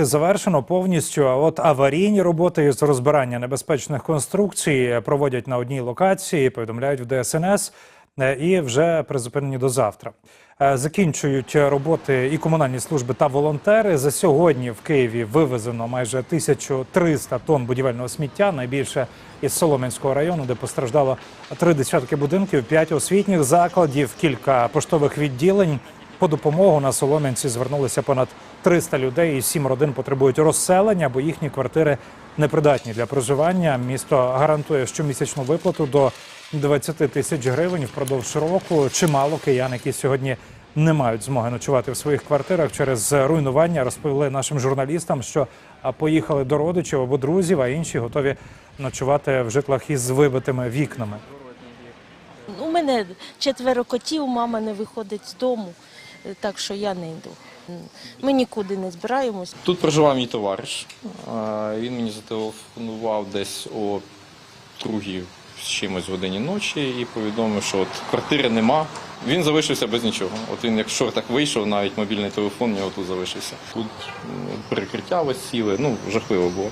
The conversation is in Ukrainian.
роботи завершено повністю. А от аварійні роботи з розбирання небезпечних конструкцій проводять на одній локації, повідомляють в ДСНС, е, і вже призупинені до завтра. Е, Закінчують роботи і комунальні служби та волонтери. За сьогодні в Києві вивезено майже 1300 тонн будівельного сміття, найбільше із Солом'янського району, де постраждало три десятки будинків, п'ять освітніх закладів, кілька поштових відділень. По допомогу на Солом'янці звернулися понад 300 людей, і сім родин потребують розселення, бо їхні квартири непридатні для проживання. Місто гарантує щомісячну виплату до 20 тисяч гривень впродовж року. Чимало киян, які сьогодні не мають змоги ночувати в своїх квартирах через руйнування, розповіли нашим журналістам, що поїхали до родичів або друзів, а інші готові ночувати в житлах із вибитими вікнами. У мене четверо котів, мама не виходить з дому, так що я не йду. Ми нікуди не збираємось. Тут проживав мій товариш. Е, Він мені зателефонував десь о другій з чимось годині ночі і повідомив, що от квартири нема. Він залишився без нічого. От він як в шортах вийшов, навіть мобільний телефон у нього тут залишився. Тут перекриття висіли, ну жахливо було.